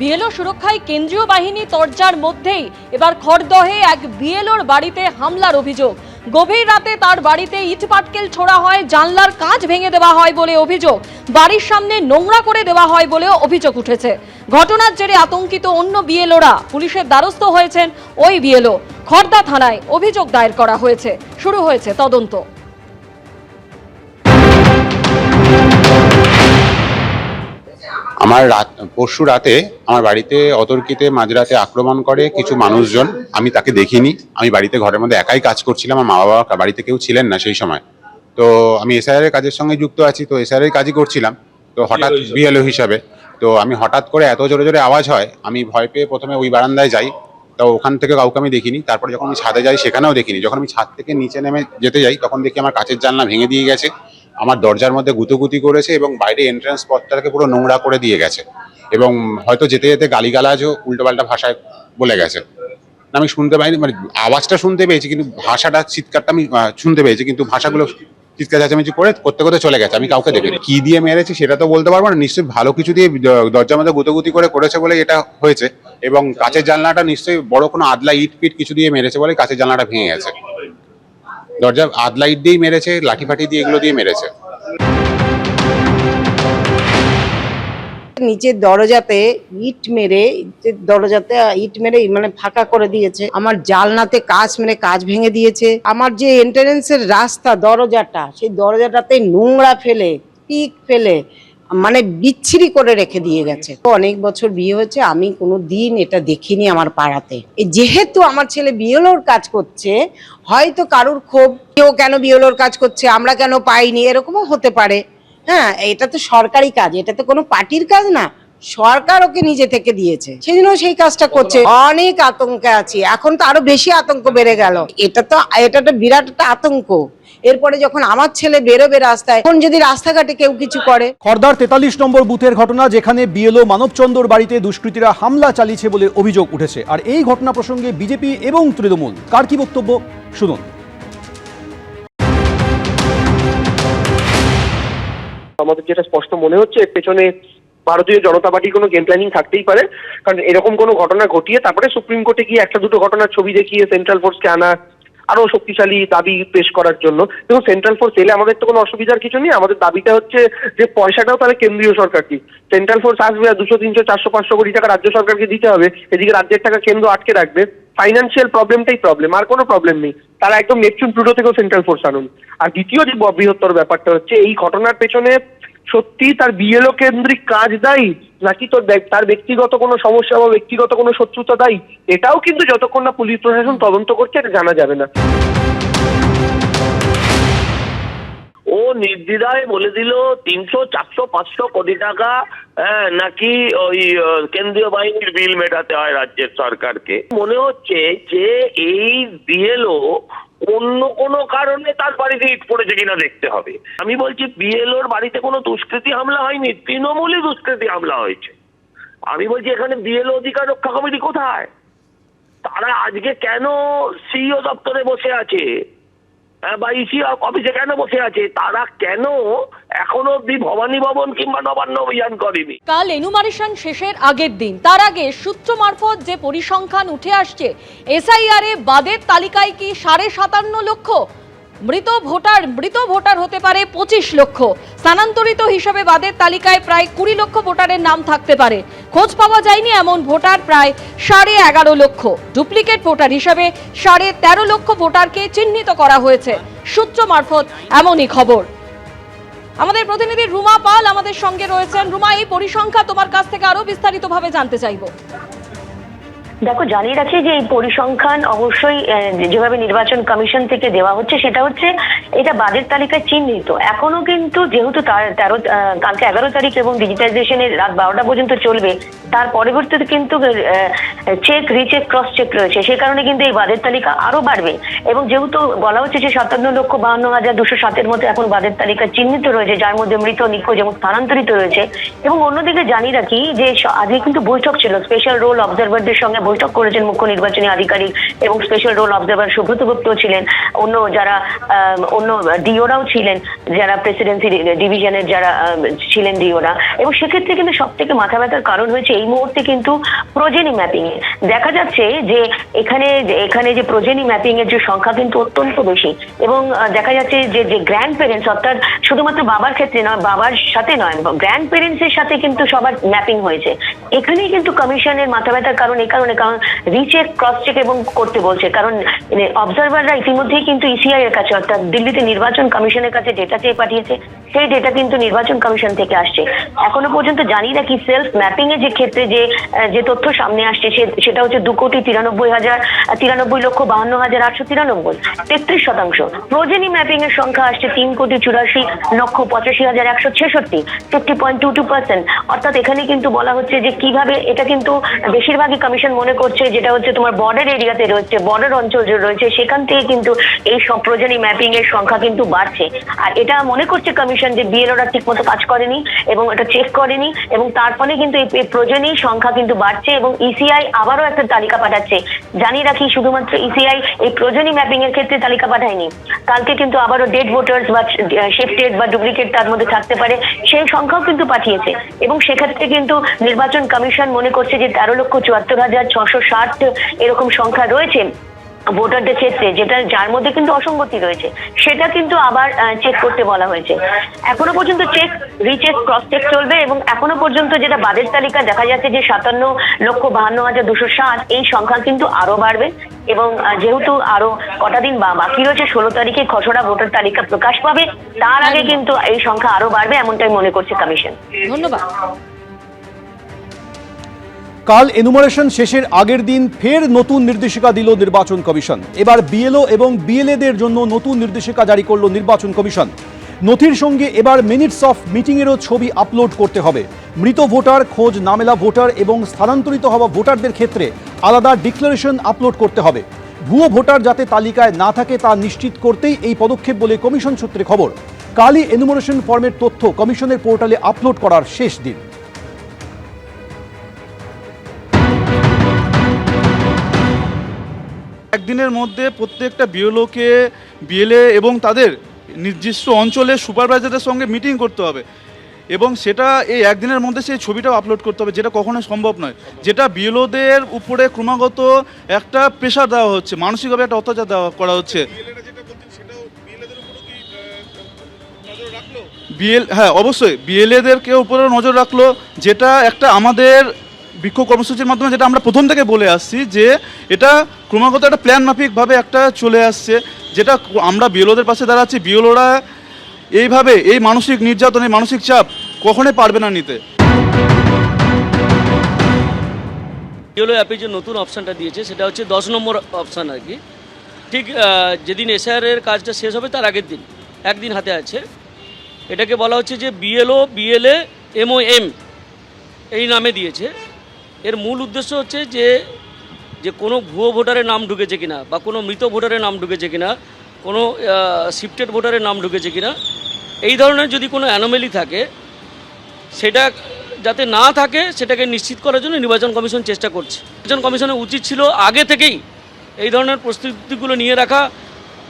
BLO সুরক্ষায় কেন্দ্রীয় বাহিনী তরজার মধ্যেই এবার খড়দহে এক বিএলওর বাড়িতে হামলার অভিযোগ। গভীর রাতে তার বাড়িতে ইট পাটকেল ছোড়া হয়, জানলার কাঁচ ভেঙে দেওয়া হয় বলে অভিযোগ। বাড়ির সামনে নোংরা করে দেওয়া হয় বলেও অভিযোগ উঠেছে। ঘটনার জেরে আতঙ্কিত অন্য বিএলওরা পুলিশের দ্বারস্থ হয়েছেন ওই বিএলও খড়দা থানায় অভিযোগ দায়ের করা হয়েছে। শুরু হয়েছে তদন্ত। আমার রাত পরশু রাতে আমার বাড়িতে অতর্কিতে মাঝরাতে আক্রমণ করে কিছু মানুষজন আমি তাকে দেখিনি। আমি বাড়িতে ঘরের মধ্যে একাই কাজ করছিলাম আমার মা বাবা বাড়িতে কেউ ছিলেন না সেই সময়। তো আমি এসআইআর এর কাজের সঙ্গে যুক্ত আছি তো এসআইআর এর কাজই করছিলাম। তো হঠাৎ বিএলও হিসাবে। তো আমি হঠাৎ করে এত জোরে জোরে আওয়াজ হয় আমি ভয় পেয়ে প্রথমে ওই বারান্দায় যাই। তো ওখান থেকে কাউকে আমি দেখিনি। তারপরে যখন আমি ছাদে যাই সেখানেও দেখিনি। যখন আমি ছাদ থেকে নিচে নেমে যেতে যাই তখন দেখি আমার কাচের জানলা ভেঙে দিয়ে গেছে। আমার দরজার মধ্যে গুতুগুতি করেছে এবং বাইরে এন্ট্রান্স পথটাকে পুরো নোংরা করে দিয়ে গেছে। এবং হয়তো যেতে যেতে গালিগালাজও উল্টোপাল্টা ভাষায় বলে গেছে। আমি শুনতে পাইনি মানে আওয়াজটা শুনতে পেয়েছি, কিন্তু ভাষাটা, চিৎকারটা আমি শুনতে পেয়েছি, কিন্তু ভাষাগুলো চিৎকার চেঁচামেচি করে করতে করতে চলে গেছে, আমি কাউকে দেখিনি। কি দিয়ে মেরেছি সেটা তো বলতে পারব না, নিশ্চয়ই ভালো কিছু দিয়ে দরজার মধ্যে গুতগুতি করে করেছে বলে এটা হয়েছে। এবং কাঁচের জানলাটা নিশ্চয়ই বড় কোনো আদলা ইট পিট কিছু দিয়ে মেরেছে বলে কাঁচের জানলাটা ভেঙে গেছে। দরজা আধ লাইট দিয়েই মেরেছে, লাঠি ফাটি দিয়ে এগুলো দিয়ে মেরেছে। নিচের দরজাতে ইট মেরে দরজাতে ইট মেরে মানে ফাঁকা করে দিয়েছে। আমার জালনাতে কাজ মেরে কাজ ভেঙে দিয়েছে। আমার যে এন্ট্রান্সের রাস্তা, দরজাটা, সেই দরজাটাতে নোংরা ফেলে, পিক ফেলে মানে বিচ্ছিরি করে রেখে দিয়ে গেছে। অনেক বছর বিয়ে হয়েছে, আমি কোনো দিন এটা দেখিনি আমার পাড়াতে। যেহেতু আমার ছেলে বিয়েলোর কাজ করছে, হয়তো কারুর ক্ষোভ, কেউ কেন বিয়েলোর কাজ করছে, আমরা কেন পাইনি, এরকমও হতে পারে। হ্যাঁ এটা তো সরকারি কাজ, এটা তো কোনো পার্টির কাজ না। সরকার ওকে নিজে থেকে দিয়েছে। সেদিনও সেই কাজটা করছে। অনেক আতঙ্কে আছি। এখন তো আরও বেশি আতঙ্ক বেড়ে গেল। এটা তো এটা তো বিরাট একটা আতঙ্ক। এরপরে যখন আমার ছেলে বেরোবে রাস্তায় এখন যদি রাস্তাঘাটে কেউ কিছু করে। খর্দার তেতাল্লিশ নম্বর বুথের ঘটনা যেখানে বিএলও মানবচন্দ্রর বাড়িতে দুষ্কৃতীরা হামলা চালিয়েছে বলে অভিযোগ উঠেছে। আর এই ঘটনা প্রসঙ্গে বিজেপি এবং তৃণমূল কার কি বক্তব্য? শুনুন। আমাদের যেটা স্পষ্ট মনে হচ্ছে এর পেছনে ভারতীয় জনতা পার্টির কোনো গেম প্ল্যানিং থাকতেই পারে। কারণ এরকম কোনো ঘটনা ঘটিয়ে তারপরে সুপ্রিম কোর্টে গিয়ে একটা দুটো ঘটনার ছবি দেখিয়ে সেন্ট্রাল ফোর্সকে আনা আরও শক্তিশালী দাবি পেশ করার জন্য। দেখুন সেন্ট্রাল ফোর্স এলে আমাদের তো কোনো অসুবিধার কিছু নেই। আমাদের দাবিটা হচ্ছে যে পয়সাটাও তাহলে কেন্দ্রীয় সরকার দিক সেন্ট্রাল ফোর্স আসবে আর দুশো, তিনশো, চারশো, পাঁচশো কোটি টাকা রাজ্য সরকারকে দিতে হবে। এদিকে রাজ্যের টাকা কেন্দ্র আটকে রাখবে। ফাইন্যান্সিয়াল প্রবলেমটাই প্রবলেম আর কোনো প্রবলেম নেই। তারা একদম নেপচুন প্লুটো থেকেও সেন্ট্রাল ফোর্স আনুন। আর দ্বিতীয় যে বৃহত্তর ব্যাপারটা হচ্ছে, এই ঘটনার পেছনে সত্যি তার বিএলও কেন্দ্রিক কাজ দায়ী। নাকি তোর তার ব্যক্তিগত কোনো সমস্যা বা ব্যক্তিগত কোনো শত্রুতা দায়ী এটাও কিন্তু যতক্ষণ না পুলিশ প্রশাসন তদন্ত করছে এটা জানা যাবে না। ও নির্দ্বিধায় বলে দিল তিনশো চারশো পাঁচশো কোটি টাকা হ্যাঁ, নাকি ওই কেন্দ্রীয় বাহিনীর বিল মেটাতে হয় রাজ্যের সরকারকে। মনে হচ্ছে যে এই বিএলও অন্য কোনো কারণে তার বাড়িতে ইট পড়েছে কিনা দেখতে হবে। আমি বলছি, বিএলওর বাড়িতে কোনো দুষ্কৃতি হামলা হয়নি? তৃণমূলই দুষ্কৃতি হামলা হয়েছে। আমি বলছি, এখানে বিএলও অধিকার রক্ষা কমিটি কোথায়? তারা আজকে কেন সিইও দপ্তরে বসে আছে? বা ইসি অফিসে কেন বসে আছে? তারা কেন এখনও অব্দি ভবানী ভবন কিংবা নবান্ন অভিযান করেনি? কাল এনুমারেশন শেষের আগের দিন। তার আগে সূত্র মারফত যে পরিসংখ্যান উঠে আসছে, এসআইআর এ বাদের তালিকায় কি সাড়ে সাতান্ন লক্ষ মৃত ভোটার মৃত ভোটার হতে পারে পঁচিশ লক্ষ। স্থানান্তরিত হিসাবে বাদের তালিকায় প্রায় কুড়ি লক্ষ ভোটারের নাম থাকতে পারে। খোঁজ পাওয়া যায়নি এমন ভোটার প্রায় সাড়ে এগারো লক্ষ। ডুপ্লিকেট ভোটার হিসাবে সাড়ে তেরো লক্ষ ভোটারকে চিহ্নিত করা হয়েছে। সূত্র মারফত এমনই খবর। আমাদের প্রতিনিধি রুমা পাল আমাদের সঙ্গে রয়েছেন। রুমা, এই পরিসংখ্যা তোমার কাছ থেকে আরও বিস্তারিতভাবে জানতে চাইব। দেখো, জানিয়ে রাখি যে এই পরিসংখ্যান অবশ্যই যেভাবে নির্বাচন কমিশন থেকে দেওয়া হচ্ছে, সেটা হচ্ছে এটা বাদের তালিকায় চিহ্নিত। এখনও কিন্তু যেহেতু তার তেরো কালকে এগারো তারিখ এবং ডিজিটাইজেশনের রাত বারোটা পর্যন্ত চলবে, তার পরবর্তীতে কিন্তু চেক রিচেক ক্রস চেক রয়েছে। সেই কারণে কিন্তু এই বাদের তালিকা আরও বাড়বে। এবং যেহেতু বলা হচ্ছে যে সাতান্ন লক্ষ বাহান্ন হাজার দুশো সাতের মতো এখন বাদের তালিকা চিহ্নিত রয়েছে, যার মধ্যে মৃত, নিখোঁজ এবং স্থানান্তরিত রয়েছে। এবং অন্যদিকে জানিয়ে রাখি যে আজকে কিন্তু বৈঠক ছিল স্পেশাল রোল অবজারভারদের সঙ্গে বৈঠক করেছেন মুখ্য নির্বাচনী আধিকারিক এবং special roll observer Subrata Gupta ছিলেন। অন্য যারা অন্য ডিওরাও ছিলেন, যারা প্রেসিডেন্সি ডিভিশনের যারা ছিলেন ডিওরা এবং সেক্ষেত্রে কিন্তু সব থেকে মাথা ব্যথার কারণ হয়েছে এই মুহূর্তে কিন্তু প্রোজেনি ম্যাপিং এ দেখা যাচ্ছে যে এখানে এখানে যে প্রোজেনি ম্যাপিং এর যে সংখ্যা কিন্তু অত্যন্ত বেশি। এবং দেখা যাচ্ছে যে যে গ্র্যান্ড প্যারেন্টস অর্থাৎ শুধুমাত্র বাবার ক্ষেত্রে নয়, বাবার সাথে নয় গ্র্যান্ড প্যারেন্টস এর সাথে কিন্তু সবার ম্যাপিং হয়েছে। এখানেই কিন্তু কমিশনের মাথা ব্যথার কারণ, এই কারণে কারণ রিচেক ক্রস চেক এবং করতে বলছে। কারণ অবজারভাররা ইতিমধ্যেই কিন্তু ইসিআই এর কাছে, অর্থাৎ দিল্লিতে নির্বাচন কমিশনের কাছে ডেটা চেয়ে পাঠিয়েছে। সেই ডেটা কিন্তু নির্বাচন কমিশন থেকে আসছে। এখনও পর্যন্ত জানি না কি সেলফ ম্যাপিং এর যে ক্ষেত্রে যে যে তথ্য সামনে আসছে সেটা হচ্ছে দু কোটি তিরানব্বই হাজার তিরানব্বই লক্ষ বাহান্ন হাজার আটশো তিরানব্বই, তেত্রিশ শতাংশ। প্রোজেনি ম্যাপিং এর সংখ্যা আসছে তিন কোটি চুরাশি লক্ষ পঁচাশি হাজার একশো ছেষট্টি fifty point two two percent অর্থাৎ এখানে কিন্তু বলা হচ্ছে যে কীভাবে এটা কিন্তু বেশিরভাগই কমিশন মনে করছে, যেটা হচ্ছে তোমার বর্ডার এরিয়াতে রয়েছে বর্ডার অঞ্চল যে রয়েছে, সেখান থেকে কিন্তু এই সব প্রয়োজনীয় ম্যাপিং এর সংখ্যা কিন্তু বাড়ছে। আর এটা মনে করছে কমিশন যে বিএলওরা ঠিক মতো কাজ করেনি এবং এটা চেক করেনি এবং তার ফলে কিন্তু এই প্রয়োজনীয় সংখ্যা কিন্তু বাড়ছে এবং ইসিআই আবারও একটা তালিকা পাঠাচ্ছে। জানিয়ে রাখি শুধুমাত্র ইসিআই এই প্রয়োজনীয় ম্যাপিং এর ক্ষেত্রে তালিকা পাঠায়নি। কালকে কিন্তু আবারও ডেড ভোটার্স বা শিফটেড বা ডুপ্লিকেট তার মধ্যে থাকতে পারে, সেই সংখ্যাও কিন্তু পাঠিয়েছে। এবং সেক্ষেত্রে কিন্তু নির্বাচন কমিশন মনে করছে যে তেরো লক্ষ চুয়াত্তর হাজার ছশো ষাট এরকম সংখ্যা রয়েছে। ভোটারদের ক্ষেত্রে যেটা যার মধ্যে কিন্তু অসঙ্গতি রয়েছে সেটা কিন্তু আবার চেক করতে বলা হয়েছে। এখনও পর্যন্ত চেক রিচেক ক্রস চেক চলবে এবং এখনও পর্যন্ত যেটা বাদের তালিকা দেখা যাচ্ছে যে সাতান্ন লক্ষ বাহান্ন হাজার দুশো ষাট এই সংখ্যা কিন্তু আরও বাড়বে এবং যেহেতু আরও কটা দিন বা বাকি রয়েছে ষোলো তারিখে খসড়া ভোটার তালিকা প্রকাশ পাবে তার আগে কিন্তু এই সংখ্যা আরও বাড়বে এমনটাই মনে করছে কমিশন। ধন্যবাদ। কাল এনুমারেশন শেষের আগের দিন ফের নতুন নির্দেশিকা দিল নির্বাচন কমিশন। এবার বিএলও এবং বিএলএদের জন্য নতুন নির্দেশিকা জারি করল নির্বাচন কমিশন। নথির সঙ্গে এবার মিনিটস অফ মিটিংয়েরও ছবি আপলোড করতে হবে। মৃত ভোটার, খোঁজ নামেলা ভোটার এবং স্থানান্তরিত হওয়া ভোটারদের ক্ষেত্রে আলাদা ডিক্লারেশন আপলোড করতে হবে। ভুয়ো ভোটার যাতে তালিকায় না থাকে তা নিশ্চিত করতেই এই পদক্ষেপ বলে কমিশন সূত্রে খবর। কালই এনুমারেশন ফর্মের তথ্য কমিশনের পোর্টালে আপলোড করার শেষ দিন। একদিনের মধ্যে প্রত্যেকটা বিএলওকে বিএলএ এবং তাদের নির্দিষ্ট অঞ্চলে সুপারভাইজারের সঙ্গে মিটিং করতে হবে। এবং সেটা এই একদিনের মধ্যে সেই ছবিটাও আপলোড করতে হবে যেটা কখনোই সম্ভব নয়। যেটা বিএলওদের উপরে ক্রমাগত একটা প্রেশার দেওয়া হচ্ছে মানসিকভাবে একটা অত্যাচার দেওয়া করা হচ্ছে। বিএল হ্যাঁ অবশ্যই। বিএলএদেরকে উপরেও নজর রাখল যেটা একটা আমাদের বিক্ষোভ কর্মসূচির মাধ্যমে যেটা আমরা প্রথম থেকে বলে আসছি যে এটা ক্রমাগত একটা প্ল্যান মাফিকভাবে একটা চলে আসছে, যেটা আমরা বিএলওদের পাশে দাঁড়াচ্ছি। বিএলওরা এইভাবে এই মানসিক নির্যাতন, এই মানসিক চাপ কখনোই পারবে না নিতে। ইয়েলো অ্যাপে যে নতুন অপশানটা দিয়েছে, সেটা হচ্ছে দশ নম্বর অপশান আর কি। ঠিক যেদিন এসআর এর কাজটা শেষ হবে, তার আগের দিন, একদিন হাতে আছে। এটাকে বলা হচ্ছে যে বিএলও, বিএলএ, এমও, এম, এই নামে দিয়েছে। এর মূল উদ্দেশ্য হচ্ছে যে যে কোনো ভুয়ো ভোটারের নাম ঢুকেছে কিনা বা কোনো মৃত ভোটারের নাম ঢুকেছে কিনা, কোনো শিফটেড ভোটারের নাম ঢুকেছে কিনা, এই ধরনের যদি কোনো অ্যানোমেলি থাকে, সেটা যাতে না থাকে, সেটাকে নিশ্চিত করার জন্য নির্বাচন কমিশন চেষ্টা করছে। নির্বাচন কমিশনের উচিত ছিল আগে থেকেই এই ধরনের প্রস্তুতিগুলো নিয়ে রাখা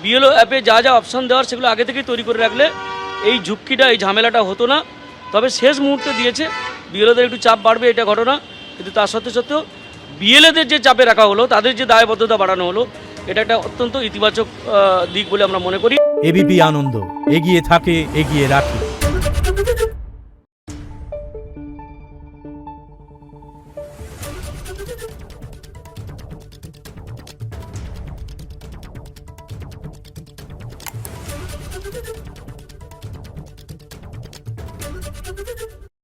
বিএলও অ্যাপে যা যা অপশান দেওয়ার সেগুলো আগে থেকেই তৈরি করে রাখলে এই ঝুঁকিটা, এই ঝামেলাটা হতো না। তবে শেষ মুহূর্তে দিয়েছে বিএলওদের একটু চাপ বাড়বে এটা ঘটনা। কিন্তু তার সত্ত্বে সত্ত্বেও বিএলএদের যে চাপে রাখা হলো, তাদের যে দায়বদ্ধতা বাড়ানো হলো, এটা একটা অত্যন্ত ইতিবাচক দিক বলে আমরা মনে করি। এবিপি আনন্দ, এগিয়ে থাকে, এগিয়ে রাখে।